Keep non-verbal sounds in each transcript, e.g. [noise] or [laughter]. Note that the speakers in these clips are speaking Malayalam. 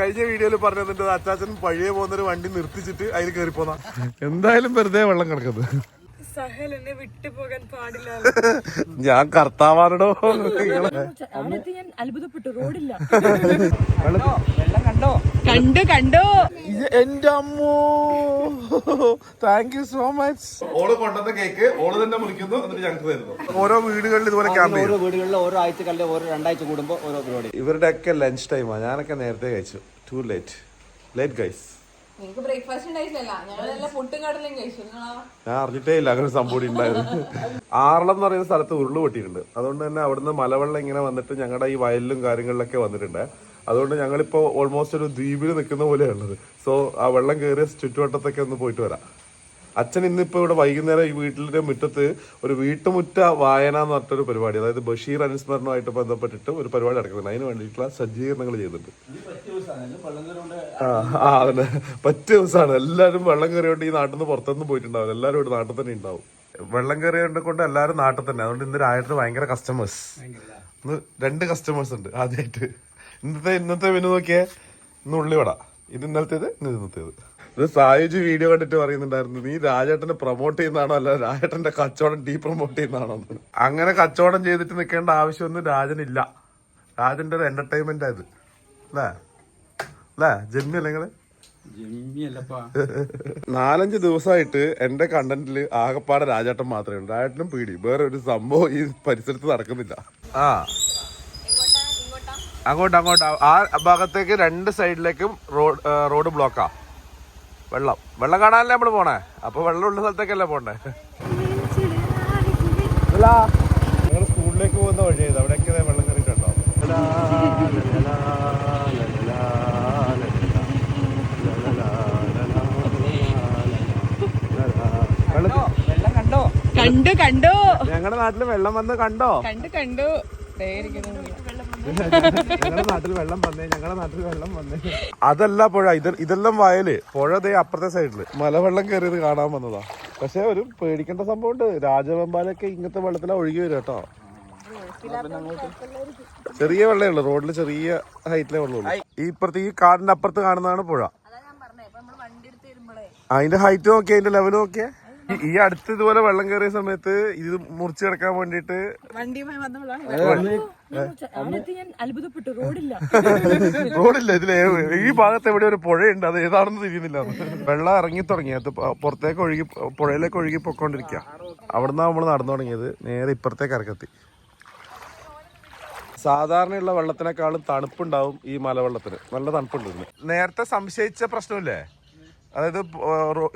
കഴിഞ്ഞ വീഡിയോയിൽ പറഞ്ഞതിന്റെ അച്ചാച്ചൻ പഴയ പോകുന്നൊരു വണ്ടി നിർത്തിച്ചിട്ട് അതിൽ കയറി പോന്ന എന്തായാലും വെറുതെ വെള്ളം കിടക്കുന്നത്. സഹൽ എന്നെ വിട്ടുപോകാൻ പാടില്ല. [laughs] ഞാൻ കർത്താവാണോ ഞാൻ അത്ഭുതപ്പെട്ടു റോഡില്ല. വെള്ളം കണ്ടോ കണ്ടു? കണ്ടോ എന്റെ അമ്മോ. താങ്ക് യു സോ മച്ച് ഓൾ കൊണ്ടുവന്ന കേക്ക് ഓൾ തന്നെ മുറിക്കുന്നു എന്നിട്ട് ഞങ്ങൾക്ക് തരുന്നു. ഓരോ വീടുകളിൽ ഇതുപോലെ ക്യാമ്പ് ഓരോ വീടുകളിൽ ഓരോ ആഴ്ചകളിൽ ഓരോ രണ്ടാഴ്ച കൂടുമ്പോൾ ഓരോ പരിപാടി. ഇവരുടെ ഒക്കെ ലഞ്ച് ടൈമാണ് ഞാനൊക്കെ നേരത്തെ കഴിച്ചു. Too late late guys breakfast ഞങ്ങളെല്ലാം ഞാൻ അറിഞ്ഞിട്ടേ ഇല്ല അങ്ങനെ സംഭവം ഉണ്ടായിരുന്നു ആറളം എന്ന് പറയുന്ന സ്ഥലത്ത് ഉരുൾ പൊട്ടിയിട്ടുണ്ട്. അതുകൊണ്ട് തന്നെ അവിടുന്ന് മലവെള്ളം ഇങ്ങനെ വന്നിട്ട് ഞങ്ങളുടെ ഈ വയലിലും കാര്യങ്ങളിലൊക്കെ വന്നിട്ടുണ്ട്. അതുകൊണ്ട് ഞങ്ങളിപ്പോ ഓൾമോസ്റ്റ് ഒരു ദ്വീപിൽ നിൽക്കുന്ന പോലെയാണുള്ളത്. സോ ആ വെള്ളം കയറിയ ചുറ്റുവട്ടത്തൊക്കെ ഒന്ന് പോയിട്ട് വരാം. അച്ഛൻ ഇന്നിപ്പോ ഇവിടെ വൈകുന്നേരം ഈ വീട്ടിലെ മുറ്റത്ത് ഒരു വീട്ടുമുറ്റ വായന എന്ന് പറഞ്ഞിട്ടൊരു പരിപാടി അതായത് ബഷീർ അനുസ്മരണമായിട്ട് ബന്ധപ്പെട്ടിട്ട് ഒരു പരിപാടി നടക്കുന്നുണ്ട്. അതിന് വേണ്ടിയിട്ടുള്ള സജ്ജീകരണങ്ങൾ ചെയ്തിട്ടുണ്ട് ആ അതന്നെ. പറ്റിയ ദിവസമാണ് എല്ലാവരും വെള്ളം കയറിയോണ്ട് ഈ നാട്ടിൽ നിന്ന് പുറത്തുനിന്ന് പോയിട്ടുണ്ടാവില്ല. എല്ലാവരും ഇവിടെ നാട്ടിൽ തന്നെ ഉണ്ടാവും. വെള്ളം കയറിയോണ്ട് കൊണ്ട് എല്ലാവരും നാട്ടിൽ തന്നെ. അതുകൊണ്ട് ഇന്ന് രാജ്യത്ത് ഭയങ്കര കസ്റ്റമേഴ്സ് ഇന്ന് രണ്ട് കസ്റ്റമേഴ്സ് ഉണ്ട് ആദ്യമായിട്ട്. ഇന്നത്തെ ഇന്നത്തെ മെനു നോക്കിയേ ഇന്ന് ഉള്ളിവട. ഇത് ഇന്നലത്തേത് ഇന്ന് ഇന്നത്തേത്. ഇത് സായുജ് വീഡിയോ കണ്ടിട്ട് പറയുന്നുണ്ടായിരുന്നു നീ രാജേട്ടനെ പ്രൊമോട്ട് ചെയ്യുന്നതാണോ അല്ല രാജേട്ടന്റെ കച്ചവടം ഡീ പ്രൊമോട്ട് ചെയ്യുന്നതാണോ? അങ്ങനെ കച്ചവടം ചെയ്തിട്ട് നിൽക്കേണ്ട ആവശ്യമൊന്നും രാജനില്ല. രാജന്റെ ഒരു എന്റർടൈൻമെന്റ് ആയത് അല്ലേ? അല്ലേ? ജന്മി അല്ലെങ്കിൽ നിങ്ങൾ? നാലഞ്ച് ദിവസമായിട്ട് എന്റെ കണ്ടന്റിൽ ആകപ്പാടെ രാജേട്ടൻ മാത്രമേ ഉള്ളൂ. രാജേട്ടനും പീടി വേറെ ഒരു സംഭവം ഈ പരിസരത്ത് നടക്കുന്നില്ല. ആ. അങ്ങോട്ട് അങ്ങോട്ട്. ആ ഭാഗത്തേക്ക് രണ്ട് സൈഡിലേക്കും റോഡ് റോഡ് ബ്ലോക്കാ വെള്ളം. വെള്ളം കാണാനല്ലേ നമ്മൾ പോണേ? അപ്പൊ വെള്ളമുള്ള സ്ഥലത്തേക്കല്ലേ പോണ്ടേ? ഞങ്ങൾ സ്കൂളിലേക്ക് പോകുന്ന വഴിയായത് അവിടെയൊക്കെ ദേ വെള്ളം കയറിയിട്ടുണ്ടോ? വെള്ളം കണ്ടോ? കണ്ടു? കണ്ടു ഞങ്ങളുടെ നാട്ടിൽ വെള്ളം വന്ന് കണ്ടോ? കണ്ടു കണ്ടു. ഞങ്ങളുടെ നാട്ടിൽ വെള്ളം വന്നേ ഞങ്ങളുടെ നാട്ടിൽ വെള്ളം വന്നേ. അതല്ല പുഴ ഇത് ഇതെല്ലാം വയൽ. പുഴ ദേ അപ്പുറത്തെ സൈഡിൽ മലവെള്ളം കയറിയത് കാണാൻ വന്നതാ. പക്ഷെ ഒരു പേടിക്കേണ്ട സംഭവം ഉണ്ട് രാജവെമ്പാലൊക്കെ ഇങ്ങനത്തെ വെള്ളത്തിലാ ഒഴുകി വരും കേട്ടോ. ചെറിയ വെള്ളമേ ഉള്ളൂ. റോഡിൽ ചെറിയ ഹൈറ്റിലെ വെള്ളമുള്ളൂ. ഈ ഇപ്പുറത്ത് ഈ കാടിന്റെ അപ്പുറത്ത് കാണുന്നതാണ് പുഴ. അതിന്റെ ഹൈറ്റ് നോക്കിയേ അതിന്റെ ലെവൽ നോക്കിയേ? ഈ- അടുത്ത് ഇതുപോലെ വെള്ളം കയറിയ സമയത്ത് ഇത് മുറിച്ചു കിടക്കാൻ വേണ്ടിട്ട് അത്ഭുതപ്പെട്ടു റോഡില്ല. റോഡില്ല ഇതിലെ ഈ ഭാഗത്ത് എവിടെ ഒരു പുഴയുണ്ട് അത് ഏതാണെന്ന് തിരിയുന്നില്ല. വെള്ളം ഇറങ്ങി തുടങ്ങി അത് പുറത്തേക്ക് ഒഴുകി പുഴയിലേക്ക് ഒഴുകി പൊക്കോണ്ടിരിക്കുക അവിടുന്ന് നമ്മൾ നടന്നു തുടങ്ങിയത് നേരെ ഇപ്പുറത്തേക്ക് ഇറക്കത്തി സാധാരണയുള്ള വെള്ളത്തിനേക്കാളും തണുപ്പുണ്ടാവും ഈ മലവെള്ളത്തിന്. നല്ല തണുപ്പുണ്ട് നേരത്തെ സംശയിച്ച പ്രശ്നമില്ലേ? അതായത്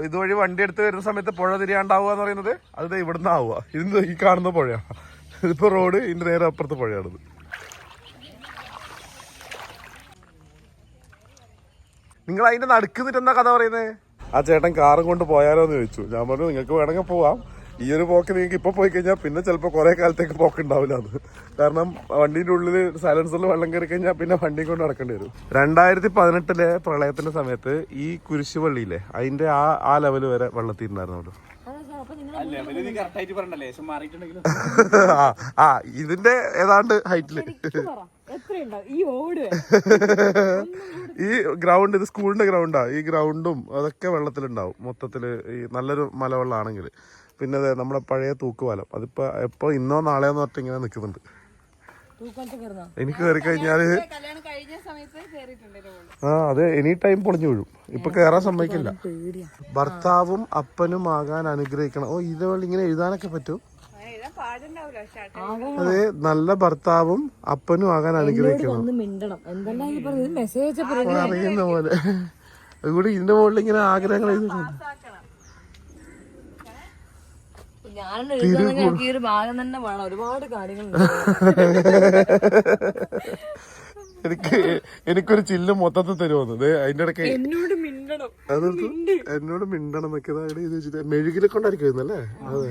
ഇതുവഴി വണ്ടി എടുത്ത് വരുന്ന സമയത്ത് പുഴ തിരിയാണ്ടാവുക എന്ന് പറയുന്നത് അത് ഇവിടുന്ന് ആവുക. ഇത് ഈ കാണുന്ന പുഴയാണ് ഇതിപ്പോ റോഡ് ഇതിന്റെ നേരെ അപ്പുറത്തെ പുഴയാണിത്. നിങ്ങൾ അതിന്റെ നടുക്കുന്നിട്ട് എന്താ കഥ പറയുന്നത് ആ ചേട്ടൻ കാറും കൊണ്ട് പോയാലോ എന്ന് ചോദിച്ചു. ഞാൻ പറഞ്ഞു നിങ്ങൾക്ക് വേണമെങ്കിൽ പോവാം. ഈ ഒരു പോക്ക് നിങ്ങൾക്ക് ഇപ്പൊ പോയി കഴിഞ്ഞാൽ പിന്നെ ചിലപ്പോൾ കുറെ കാലത്തേക്ക് പോക്ക് ഉണ്ടാവില്ല അത് കാരണം വണ്ടിന്റെ ഉള്ളിൽ സൈലൻസറിൽ വെള്ളം കയറി കഴിഞ്ഞാൽ പിന്നെ വണ്ടി കൊണ്ട് നടക്കേണ്ടി വരും. രണ്ടായിരത്തി പതിനെട്ടിലെ പ്രളയത്തിന്റെ സമയത്ത് ഈ കുരിശുപള്ളിയിലെ അതിന്റെ ആ ആ ലെവൽ വരെ മാറിയിട്ടുണ്ടെങ്കിലും. [laughs] ആ ഇതിന്റെ ഏതാണ്ട് ഹൈറ്റിൽ. ഈ ഗ്രൗണ്ട് ഇത് സ്കൂളിന്റെ ഗ്രൗണ്ടാ. ഈ ഗ്രൗണ്ടും അതൊക്കെ വെള്ളത്തിലുണ്ടാവും. മൊത്തത്തിൽ ഈ നല്ലൊരു മലവെള്ളമാണെങ്കിൽ പിന്നെ അതെ നമ്മുടെ പഴയ തൂക്കുപാലം. അതിപ്പോ എപ്പോ ഇന്നോ നാളെയോ പറഞ്ഞിട്ട് ഇങ്ങനെ നിൽക്കുന്നുണ്ട് കിടന്നോ എനിക്ക് കയറി കഴിഞ്ഞാൽ കല്യാണം കഴിഞ്ഞ സമയത്ത് കയറിയിട്ടുണ്ട് റോഡ് ആ അത് എനി ടൈം പൊളിഞ്ഞു വീഴും. ഇപ്പൊ കേറാൻ സമ്മതിക്കില്ല. ഭർത്താവും അപ്പനും ആകാൻ അനുഗ്രഹിക്കണം. ഓ ഇതുപോലെ ഇങ്ങനെ എഴുതാനൊക്കെ പറ്റും? അതെ നല്ല ഭർത്താവും അപ്പനും ആകാൻ അനുഗ്രഹിക്കണം. അറിയുന്ന പോലെ. ഇവിടെ ഇതിന്റെ മുകളിൽ ഇങ്ങനെ ആഗ്രഹങ്ങൾ എഴുതിയിട്ടുണ്ട്. എഴുതാണെങ്കിൽ എനിക്ക് ഈ ഒരു ഭാഗം തന്നെ വേണം. ഒരുപാട് കാര്യങ്ങൾ എനിക്ക് എനിക്കൊരു ചില്ല് മൊത്തത്തിൽ തരുമെന്ന് ദേ അതിന്റെ ഇടയ്ക്ക് എന്നോട് മിണ്ടണം. അതെടുത്ത് എന്നോട് മിണ്ടണം എന്നൊക്കെ ഇതാ വെച്ചിട്ട് മെഴുകിലെ കൊണ്ടായിരിക്കും അല്ലേ അതെ.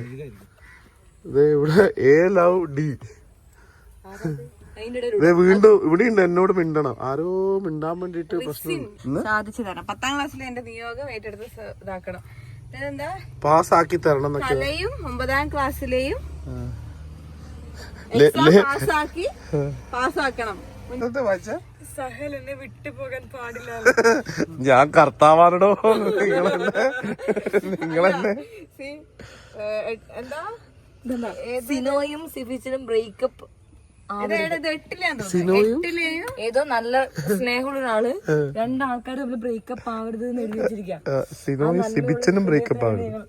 ദേ ഇവിടെ എ ലവ് ഡി വീണ്ടും ഇവിടെ ഉണ്ട് എന്നോട് മിണ്ടണം. ആരോ മിണ്ടാൻ വേണ്ടിട്ട് പ്രശ്നം സാധിച്ചു തരാം. പത്താം ക്ലാസ്സിൽ എന്റെ നിയോഗം ഏറ്റെടുത്ത് ഇതാക്കണം. പാസ്സാക്കി തരണം എന്നൊക്കെ. കലയും ഒമ്പതാം ക്ലാസ്സിലെയും ലേ- ലേ- പാസ്സാക്കി പാസ്സാക്കണം. എന്താ വായിച്ചേ? സഹൽ എന്നെ വിട്ടു പോകാൻ പാടില്ല. [laughs] ഞാൻ കർത്താവാണോ നിങ്ങളെന്നെ. എന്താ? സിനോയും സിഫിച്ചിനും ബ്രേക്കപ്പ് ഏതോ നല്ല സ്നേഹമുള്ള ഒരാൾ രണ്ടാൾക്കാർ തമ്മിൽ ബ്രേക്കപ്പ് ആവരുത് എന്ന് എഴുതി വെച്ചിരിക്കാം ബ്രേക്കപ്പ് ആവരുത്.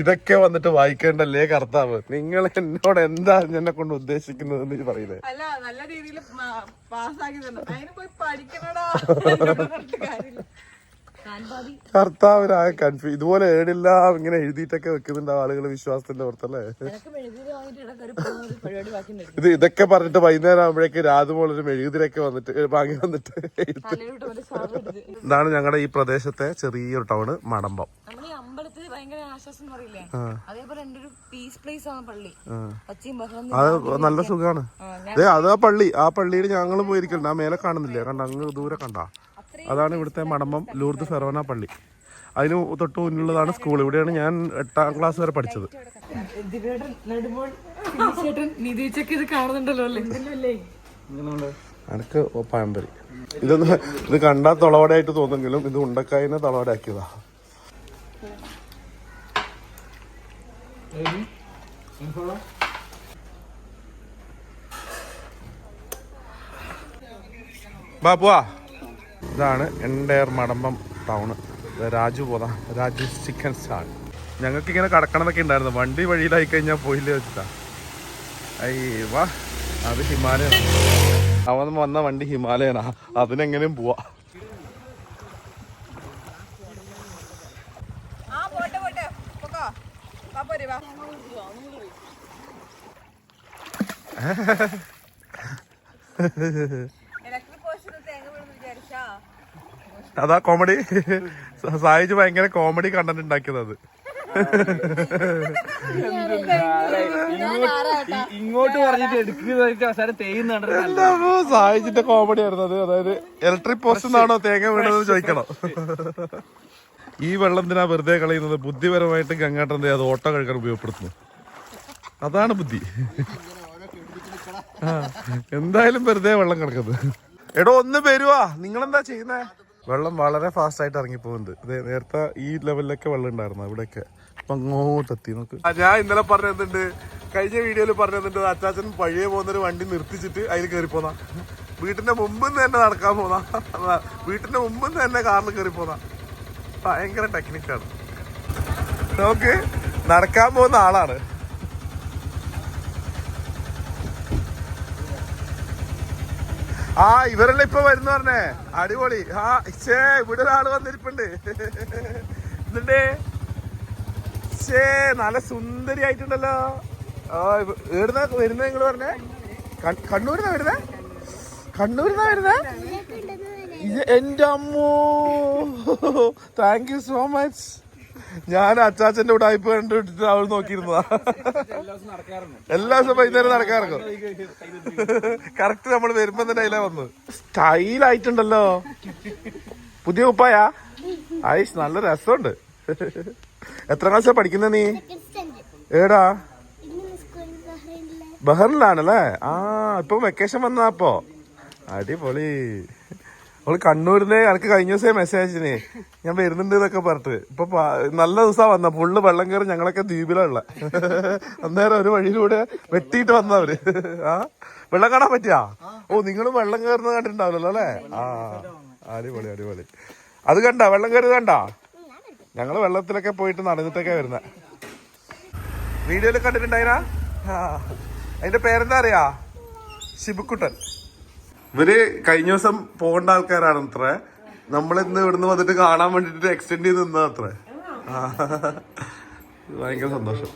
ഇതൊക്കെ വന്നിട്ട് വായിക്കേണ്ടല്ലേ കർത്താവ്. നിങ്ങൾ എന്നോട് എന്താ എന്നെ കൊണ്ട് ഉദ്ദേശിക്കുന്നത് പറയുന്നത് അല്ല നല്ല രീതിയിൽ പാസ്സാക്കി തന്നെ അതിന് പോയി പഠിക്കണടാ. [laughs] കർത്താവിനായ കൺഫ്യൂ. ഇതുപോലെ ഏടില്ല ഇങ്ങനെ എഴുതിയിട്ടൊക്കെ വെക്കുന്നുണ്ട് ആളുകൾ വിശ്വാസത്തിന്റെ പുറത്തല്ലേ? ഇത് ഇതൊക്കെ പറഞ്ഞിട്ട് വൈകുന്നേരം ആകുമ്പോഴേക്ക് രാതുപോലെ മെഴുകുതിരൊക്കെ വന്നിട്ട് വാങ്ങി വന്നിട്ട് ഇതാണ് ഞങ്ങളുടെ ഈ പ്രദേശത്തെ ചെറിയൊരു ടൗണ് മടമ്പം. അമ്പലത്തിൽ ഭയങ്കര ആശ്വാസം എന്ന് പറയില്ലേ? അതേപോലെ എന്റെ ഒരു പീസ് പ്ലേസ് ആണ് പള്ളി. അത് നല്ല സുഖമാണ് അതെ അത് ആ പള്ളി ആ പള്ളിയിൽ ഞങ്ങൾ പോയിരിക്കണ്ട. ആ മേലെ കാണുന്നില്ലേ? കണ്ട അങ്ങ് ദൂരെ കണ്ട? അതാണ് ഇവിടുത്തെ മടമ്പം ലൂർദ് ഫെറോന പള്ളി. അതിന് തൊട്ട് മുന്നിലുള്ളതാണ് സ്കൂൾ. ഇവിടെയാണ് ഞാൻ എട്ടാം ക്ലാസ് വരെ പഠിച്ചത്. എനിക്ക് പഴംപരി. ഇതൊന്ന് ഇത് കണ്ടാൽ തൊളവടയായിട്ട് തോന്നെങ്കിലും ഇത് ഉണ്ടക്കായിനെ തൊളവടയാക്കിയതാ. ബാബുവാ ഇതാണ് എൻഡയർ മടമ്പം ടൗണ്. രാജു പോതാ രാജു ചിക്കൻ സ്റ്റാൾ ഞങ്ങൾക്ക് ഇങ്ങനെ കടക്കണമെന്നൊക്കെ ഉണ്ടായിരുന്നു. വണ്ടി വഴിയിലായി കഴിഞ്ഞാൽ പോയില്ലേ വെച്ചിട്ടാ. ഐ വാ അത് ഹിമാലയ അവൻ വന്ന വണ്ടി ഹിമാലയനാ അതിനെങ്ങനെയും പോവാ ആ പോട്ടെ പോട്ടെ പൊക്കോ വാ പോരെ വാ ഇലക്ട്രിക് പോസ്റ്റിൽ തേങ്ങ വീണെന്ന് വിചാരിച്ചാ അതാ കോമഡി സായിജ് ഭയങ്കര കോമഡി കണ്ടന്റ് ഉണ്ടാക്കിയത് ഇങ്ങോട്ട് പറഞ്ഞിട്ട് എടുക്കുന്ന അവസാനം തേയുന്നുണ്ട് എല്ലാവോ സായിജിന്റെ കോമഡി ആയിരുന്നു അത്? അതായത് ഇലക്ട്രിക് പോസ്റ്റ് നിന്നാണോ തേങ്ങ വീണതെന്ന് ചോദിക്കണം? ഈ വെള്ളം എന്തിനാ വെറുതെ കളയുന്നത്? ബുദ്ധിപരമായിട്ട് ഗംഗാട്ടൻ? അത് ഓട്ടോ കഴിക്കാൻ ഉപയോഗപ്പെടുത്തുന്നു? അതാണ് ബുദ്ധി. എന്തായാലും വെറുതെ വെള്ളം കിടക്കുന്നത് എടോ ഒന്ന് വരുവാ. നിങ്ങളെന്താ ചെയ്യുന്നേ? വെള്ളം വളരെ ഫാസ്റ്റായിട്ട് ഇറങ്ങി പോകുന്നുണ്ട് അതെ നേരത്തെ ഈ ലെവലിലൊക്കെ വെള്ളം ഉണ്ടായിരുന്നു അവിടെയൊക്കെ. അങ്ങോട്ട് എത്തി നോക്ക്. ഞാൻ ഇന്നലെ പറഞ്ഞിട്ടുണ്ട് കഴിഞ്ഞ വീഡിയോയിൽ പറഞ്ഞിട്ടുണ്ട് അച്ചാച്ചൻ പഴയ പോകുന്നൊരു വണ്ടി നിർത്തിച്ചിട്ട് അതിൽ കയറി പോന്നാ. വീട്ടിന്റെ മുമ്പിൽ നിന്ന് തന്നെ നടക്കാൻ പോന്നാ. വീട്ടിന്റെ മുമ്പിൽ നിന്ന് തന്നെ കാറിൽ കയറി പോന്നാ. ഭയങ്കര ടെക്നിക്കാണ് നമുക്ക് നടക്കാൻ പോകുന്ന ആളാണ്. ആ ഇവരെല്ലാം ഇപ്പൊ വരുന്ന പറഞ്ഞേ? അടിപൊളി. ആ ചേ ഇവിടെ ഒരാൾ വന്നിരിപ്പുണ്ട്. എന്നിട്ടേ ചേ നല്ല സുന്ദരി ആയിട്ടുണ്ടല്ലോ എവിടുന്നാ വരുന്ന നിങ്ങൾ പറഞ്ഞേ? കണ്ണൂരിന്നാ വരുന്നേ? കണ്ണൂരിന്നാ വരുന്നേ? ഇത് എന്റെ അമ്മോ. താങ്ക് യു സോ മച്ച് ഞാൻ അച്ചാച്ചന്റെ ഉടായ്പ കണ്ടിട്ട് അവൾ നോക്കിയിരുന്നതാ. എല്ലാ ദിവസവും വൈകുന്നേരം നടക്കാറുണ്ട്. കറക്റ്റ് നമ്മൾ വരുമ്പോ തന്നെ അതിലാ വന്നു. സ്റ്റൈലായിട്ടുണ്ടല്ലോ പുതിയ ഉപ്പായാ ആയിഷ് നല്ല രസമുണ്ട്. എത്ര ക്ലാസ്സാ പഠിക്കുന്ന നീ? ഏടാ? ബഹറിലാണല്ലേ ആ ഇപ്പൊ വെക്കേഷൻ വന്നാ അപ്പോ. അടിപൊളി. അവൾ കണ്ണൂരിനെ എനിക്ക് കഴിഞ്ഞ ദിവസം മെസ്സേജ് അയച്ചിനെ. ഞാൻ വരുന്നുണ്ട് എന്നൊക്കെ പറഞ്ഞിട്ട്. ഇപ്പൊ നല്ല ദിവസം വന്ന. ഫുള്ള് വെള്ളം കയറി ഞങ്ങളൊക്കെ ദ്വീപിലുള്ള അന്നേരം ഒരു വഴിയിലൂടെ വെട്ടിയിട്ട് വന്നവര്. ആ? വെള്ളം കാണാൻ പറ്റിയാ? ഓ നിങ്ങളും വെള്ളം കയറുന്നത് കണ്ടിട്ടുണ്ടാവില്ലല്ലോ അല്ലേ? ആ അടിപൊളി അടിപൊളി. അത് കണ്ട? വെള്ളം കയറി കണ്ട? ഞങ്ങൾ വെള്ളത്തിലൊക്കെ പോയിട്ട് നടന്നിട്ടൊക്കെ വരുന്ന. വീഡിയോയിൽ കണ്ടിട്ടുണ്ടായിരുന്ന. അതിന്റെ പേരെന്താ അറിയാ? ശിബുക്കുട്ടൻ. ഇവർ കഴിഞ്ഞ ദിവസം പോകേണ്ട ആൾക്കാരാണ് അത്ര നമ്മളിന്ന് ഇവിടുന്ന് വന്നിട്ട് കാണാൻ വേണ്ടിട്ട് എക്സ്റ്റെൻഡ് ചെയ്ത് നിന്നാ അത്ര. ഭയങ്കര സന്തോഷം.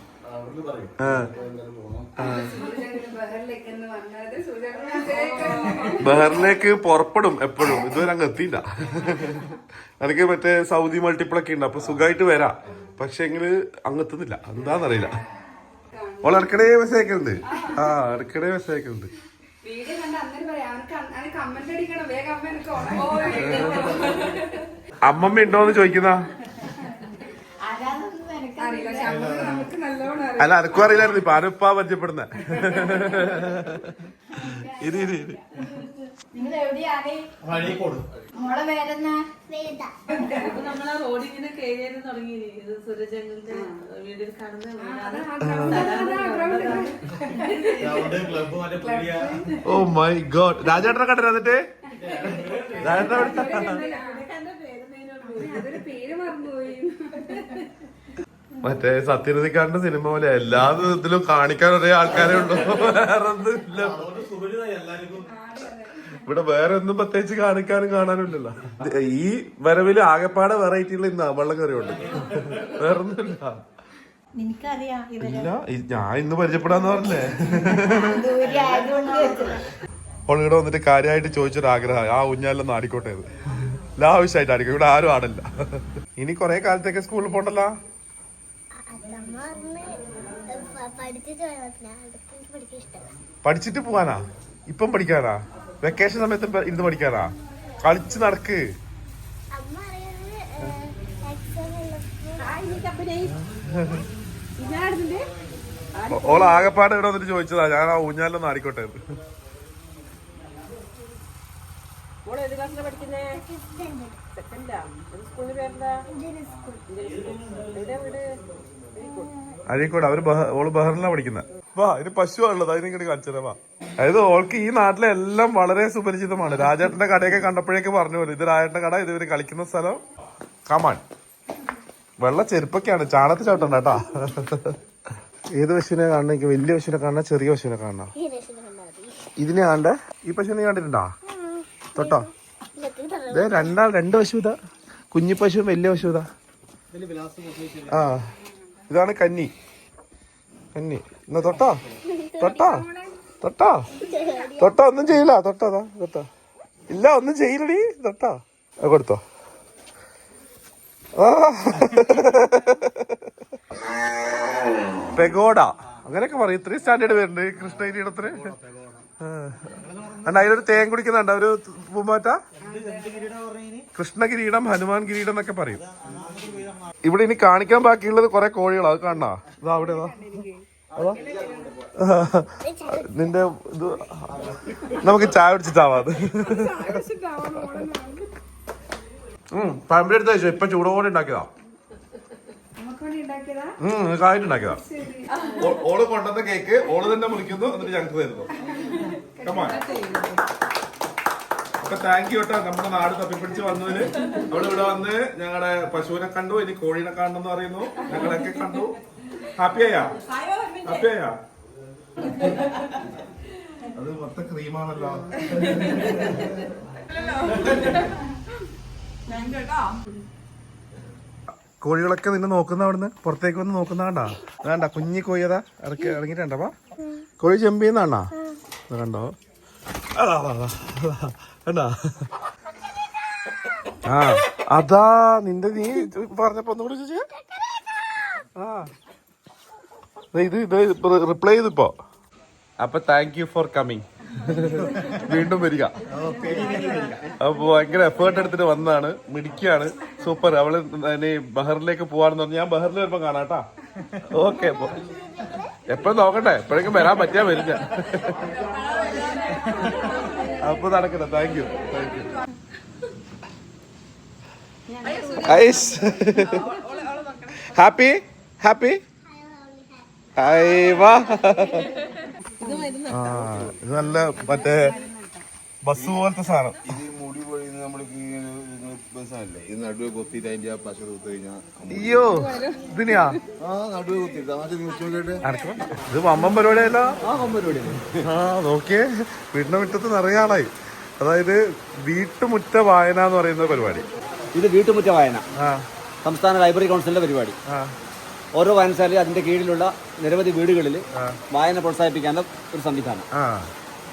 ബഹറിലേക്ക് പുറപ്പെടും എപ്പോഴും. ഇതുവരെ അങ്ങ് എത്തിയില്ല. എനിക്ക് മറ്റേ സൗദി മൾട്ടിപ്പിൾ ഒക്കെ ഉണ്ട്. അപ്പൊ സുഖമായിട്ട് വരാം. പക്ഷെ എങ്കിൽ അങ്ങ് എത്തുന്നില്ല. എന്താന്നറിയില്ല. ഓൾ ഇടക്കിടയെ മെസ്സേജ് അയക്കുന്നുണ്ട് ആ ഇടക്കിടയെ മെസ്സേജ് അയക്കുന്നുണ്ട് അമ്മമ്മ ഉണ്ടോന്ന് ചോദിക്കുന്ന? അല്ല അനക്കും അറിയില്ലായിരുന്നു. ഇപ്പൊ അനുപ്പാ പരിചയപ്പെടുന്ന. ഇത് ഇത് ഇത് നിങ്ങൾ എവിടെയാണ് മോളെ പേരെന്നാ അപ്പൊ നമ്മളാ റോഡ് ഇങ്ങനെ കയറിയത് തുടങ്ങി ഇത് സുരജങ്ങളുടെ വീഡിയോയിൽ കാണുന്ന ഓ മൈ ഗോഡ് രാജേട്ടനെ പേര് എന്നിട്ട് രാജേട്ടനെ മറ്റേ സത്യരതിക്കാരന്റെ സിനിമ പോലെ എല്ലാ വിധത്തിലും കാണിക്കാൻ ഒരേ ആൾക്കാരെ ഉണ്ടോ വേറെ ഇല്ല ഇവിടെ വേറെ ഒന്നും പ്രത്യേകിച്ച് കാണിക്കാനും കാണാനും ഇല്ലല്ലോ ഈ വരവിൽ ആകെപ്പാടെ വെറൈറ്റികൾ ഇന്ന് വെള്ളം ഉണ്ട്. വേറെ ഒന്നുമില്ല ഇല്ല ഞാൻ ഇന്ന് പരിചയപ്പെടാന്ന് പറഞ്ഞേ അപ്പോൾ ഇവിടെ വന്നിട്ട് കാര്യമായിട്ട് ചോദിച്ചൊരാഗ്രഹം. ആ ഊഞ്ഞാലൊന്നും ആടിക്കോട്ടെ ഇത് ലാവശ്യമായിട്ട് ആടിക്കും ഇവിടെ ആരും ആടില്ല. ഇനി കൊറേ കാലത്തേക്ക് സ്കൂളിൽ പോണ്ടല്ലോ. പഠിച്ചിട്ട് പോവാനാ? ഇപ്പം പഠിക്കാനാ? വെക്കേഷൻ സമയത്ത് ഇരുന്ന് പഠിക്കാനാ? കളിച്ച് നടക്ക്. ഓൾ ആകെപ്പാട് ഇവിടെ വന്നിട്ട് ചോദിച്ചതാ. ഞാൻ ആ ഊഞ്ഞാലൊന്നും ആടിക്കോട്ടെ. ക്ലാസ്സിലാണ് സെക്കൻഡാ സ്കൂളിൽ പേരെന്താ? അഴീക്കോട് അവർ ഓൾ ബഹറിനാണ് പഠിക്കുന്നത് വാ ഇത് പശു ഉള്ളത് അതിനെ ഇങ്ങോട്ട് കാണിച്ചത് വാ. അതായത് ഓൾക്ക് ഈ നാട്ടിലെ എല്ലാം വളരെ സുപരിചിതമാണ്. രാജേട്ടന്റെ കടയൊക്കെ കണ്ടപ്പോഴേക്ക് പറഞ്ഞു പോലെ ഇത് രാജേട്ടന്റെ കട ഇത് ഇവർ കളിക്കുന്ന സ്ഥലം. കമാൻ വെള്ള ചെരുപ്പൊക്കെയാണ് ചാണത്ത് ചവിട്ടണ്ട കേട്ടാ. ഏത് പശുവിനെ കാണണ? എനിക്ക് വലിയ പശുവിനെ കാണണ ചെറിയ പശുവിനെ കാണണം? ഇതിനെ കാണണ്ടേ? ഈ പശുവിനെ കണ്ടിട്ടുണ്ടോ? തൊട്ടോ? ഇതേ രണ്ടാൾ രണ്ട് പശു ഇതാ. കുഞ്ഞി പശുവും വലിയ പശു ഇതാ. ആ. ഇതാണ് കന്നി. കന്നി. എന്നാ തൊട്ടാ? തൊട്ടാ? തൊട്ടാ? തൊട്ടാ ഒന്നും ചെയ്യില്ല. തൊട്ടാതാ തൊട്ടാ ഇല്ല ഒന്നും ചെയ്യില്ലടി. തൊട്ടാ. കൊടുത്തോ. പെഗോഡ. അങ്ങനെയൊക്കെ പറയും. ഇത്രയും സ്റ്റാൻഡേർഡ് വരുന്നുണ്ട് കൃഷ്ണഗിരിയിടത്തിന് അണ്ട അതിലൊരു തേൻ കുടിക്കുന്നുണ്ട്. ഒരു പൂമ്പാറ്റ? കൃഷ്ണകിരീടം ഹനുമാൻ കിരീടം എന്നൊക്കെ പറയും. ഇവിടെ ഇനി കാണിക്കാൻ ബാക്കിയുള്ളത് കുറെ കോഴികളാ. അത് കാണണ? ഇതാ അവിടെ. നിന്റെ ഇത് നമുക്ക് ചായ പിടിച്ചിട്ടാവാ അത് ഉം പഴമ്പടി എടുത്ത് ഇപ്പൊ ചൂടോടെ ഉണ്ടാക്കിയതാ. ഉം കായിട്ട് ഉണ്ടാക്കിയതാ. ഓ- ഓൾ കൊണ്ടുവന്ന കേക്ക് ഓൾ തന്നെ മുറിക്കുന്നു എന്നിട്ട് ഞങ്ങൾക്ക് തരുന്നു. On. അപ്പൊ താങ്ക് യു കേട്ടോ നമ്മുടെ നാട് തപ്പിപ്പിടിച്ച് വന്നതിന് അവൾ ഇവിടെ വന്ന് ഞങ്ങളുടെ പശുവിനെ കണ്ടു. ഇനി കോഴീനെ കാണണമെന്ന് പറയുന്നു. ഞങ്ങളൊക്കെ കണ്ടു. ഹാപ്പി ആയാ? ഹാപ്പി ആയാ? അത് മൊത്തം ക്രീമാണല്ലോ കോഴികളൊക്കെ നിന്നെ നോക്കുന്ന അവിടുന്ന്? പുറത്തേക്ക് വന്ന് നോക്കുന്ന കണ്ടാ? വേണ്ട കുഞ്ഞി കോഴിയതാ ഇറക്കി ഇറങ്ങിട്ടുണ്ടപ്പാ കോഴി ചെമ്പിന്നാണോ? കണ്ടോ? ആ അതാ നിന്റെ നീ പറഞ്ഞപ്പോ ഒന്നുകൂടി ചോദിച്ചേ ആ ഇത് ഇത് റിപ്ലൈ ചെയ്തിപ്പോ അപ്പൊ താങ്ക് യു ഫോർ കമ്മിങ് വീണ്ടും വരിക അപ്പൊ ഭയങ്കര എഫേർട്ട് എടുത്തിട്ട് വന്നതാണ് മിടിക്കാണ് സൂപ്പർ അവൾ ബഹറിലേക്ക് പോവാണെന്ന് പറഞ്ഞു ഞാൻ ബഹറിൽ വരുമ്പോ കാണാട്ടാ ഓക്കെ അപ്പൊ എപ്പോഴും നോക്കട്ടെ എപ്പോഴേക്കും വരാൻ പറ്റിയാ വരില്ല അപ്പൊ നടക്കട്ടെ. താങ്ക് യു താങ്ക് യു ഐസ്. ഹാപ്പി? ഹാപ്പി? ഇത് നല്ല മറ്റേ ബസ് പോലത്തെ സാധനം. ഇത് മുടി പൊഴിയുന്ന നമ്മൾ ബസ്സാണല്ലേ ഇത് നടുവെ കൊത്തിട്ട് അതിന്റെ ആ പശ കുത്തി കഴിഞ്ഞാൽ അയ്യോ ഇതിനെയാ? ആ നടുവ് കുത്തി തമാശ നിമിഷം കേട്ട് ഇത് വമ്പം പരിപാടിയല്ലോ. ആ പരിപാടി ആ നോക്കിയേ. വീടിന്റെ മുറ്റത്ത് നിറയെ ആളായി. അതായത് വീട്ടുമുറ്റ വായന എന്ന് പറയുന്ന പരിപാടി. ഇത് വീട്ടുമുറ്റ വായന. ആ. സംസ്ഥാന ലൈബ്രറി കൗൺസിലിന്റെ പരിപാടി. ആ. ഓരോ വായനശാലയും അതിന്റെ കീഴിലുള്ള നിരവധി വീടുകളിൽ വായന പ്രോത്സാഹിപ്പിക്കാനുള്ള ഒരു സംവിധാനം. ആ.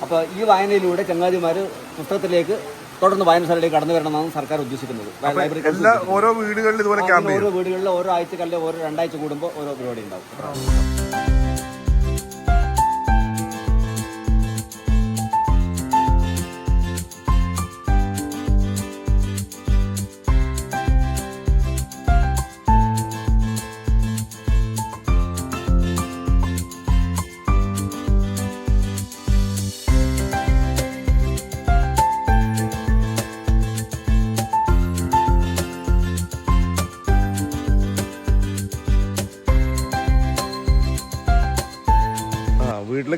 അപ്പോൾ ഈ വായനയിലൂടെ ചങ്ങാതിമാർ പുസ്തകത്തിലേക്ക് തുടർന്ന് വായനശാലയിലേക്ക് കടന്നു വരണമെന്നാണ് സർക്കാർ ഉദ്ദേശിക്കുന്നത്. എല്ലാ ഓരോ വീടുകളിൽ ഇതുപോലെ ഓരോ വീടുകളിൽ ഓരോ ആഴ്ചക്കല്ലെ ഓരോ രണ്ടാഴ്ച കൂടുമ്പോൾ ഓരോ പരിപാടി ഉണ്ടാവും.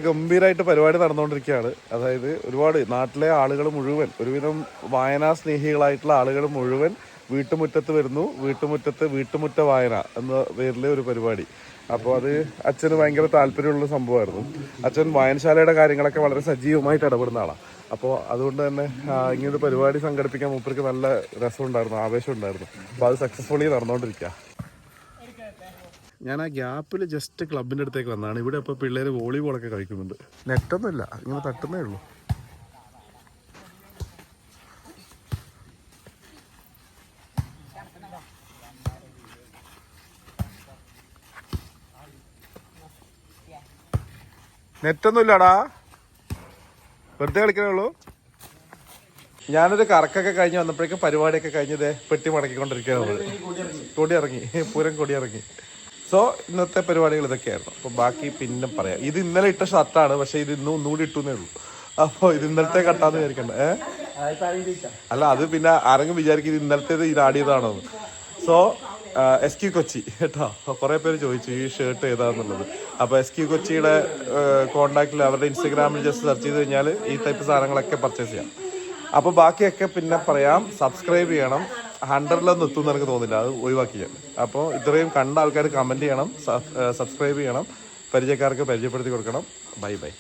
ഗംഭീരമായിട്ട് പരിപാടി നടന്നുകൊണ്ടിരിക്കുകയാണ്. അതായത് ഒരുപാട് നാട്ടിലെ ആളുകൾ മുഴുവൻ ഒരുവിധം വായനാ സ്നേഹികളായിട്ടുള്ള ആളുകൾ മുഴുവൻ വീട്ടുമുറ്റത്ത് വരുന്നു. വീട്ടുമുറ്റത്ത് വീട്ടുമുറ്റ വായന എന്ന പേരിൽ ഒരു പരിപാടി. അപ്പോൾ അത് അച്ഛന് ഭയങ്കര താല്പര്യമുള്ള സംഭവമായിരുന്നു. അച്ഛൻ വായനശാലയുടെ കാര്യങ്ങളൊക്കെ വളരെ സജീവമായിട്ട് ഇടപെടുന്ന ആളാണ് അപ്പോൾ അതുകൊണ്ട് തന്നെ ഇങ്ങനൊരു പരിപാടി സംഘടിപ്പിക്കാൻ മൂപ്പർക്ക് നല്ല രസമുണ്ടായിരുന്നു ആവേശം ഉണ്ടായിരുന്നു അപ്പോൾ അത് സക്സസ്ഫുള്ളി നടന്നുകൊണ്ടിരിക്കുക. ഞാൻ ആ ഗ്യാപ്പിൽ ജസ്റ്റ് ക്ലബിന്റെ അടുത്തേക്ക് വന്നതാണ്. ഇവിടെ ഇപ്പോൾ പിള്ളേർ വോളിബോളൊക്കെ കളിക്കുന്നുണ്ട്. നെറ്റൊന്നുമില്ല. ഇങ്ങനെ തട്ടുന്നേ ഉള്ളൂ. നെറ്റൊന്നും ഇല്ലടാ വെറുതെ കളിക്കണേ ഉള്ളൂ. ഞാനൊരു കറക്കൊക്കെ കഴിഞ്ഞ് വന്നപ്പോഴേക്കും പരിപാടിയൊക്കെ കഴിഞ്ഞതേ പെട്ടി മടക്കിക്കൊണ്ടിരിക്കുകയാണ് കൊടിയിറങ്ങി. പൂരം കൊടി ഇറങ്ങി സോ ഇന്നത്തെ പരിപാടികൾ ഇതൊക്കെയായിരുന്നു. അപ്പോൾ ബാക്കി പിന്നെ പറയാം. ഇത് ഇന്നലെ ഇട്ട ഷർട്ടാണ് പക്ഷേ ഇത് ഇന്നും ഒന്നുകൂടി ഇട്ടുന്നേ ഉള്ളൂ. അപ്പോൾ ഇത് ഇന്നലത്തെ കട്ടാന്ന് വിചാരിക്കണ്ട. ഏ? അല്ല അത് പിന്നെ ആരെങ്കിലും വിചാരിക്കും ഇത് ഇന്നലത്തേത് ഇത് ആടിയതാണോ സോ എസ് ക്യു കൊച്ചി കേട്ടോ. കുറെ പേര് ചോദിച്ചു ഈ ഷർട്ട് ഏതാന്നുള്ളത്. അപ്പൊ എസ് ക്യു കൊച്ചിയുടെ കോണ്ടാക്റ്റിൽ അവരുടെ ഇൻസ്റ്റഗ്രാമിൽ ജസ്റ്റ് സെർച്ച് ചെയ്ത് കഴിഞ്ഞാൽ ഈ ടൈപ്പ് സാധനങ്ങളൊക്കെ പർച്ചേസ് ചെയ്യാം. അപ്പൊ ബാക്കിയൊക്കെ പിന്നെ പറയാം. സബ്സ്ക്രൈബ് ചെയ്യണം. ഹൺഡ്രഡിലൊന്നും എത്തുമെന്ന് എനിക്ക് തോന്നില്ല. അത് ഒഴിവാക്കി ഞാൻ. അപ്പോൾ ഇത്രയും കണ്ട ആൾക്കാർ കമന്റ് ചെയ്യണം സബ്സ്ക്രൈബ് ചെയ്യണം പരിചയക്കാർക്ക് പരിചയപ്പെടുത്തി കൊടുക്കണം. Bye bye.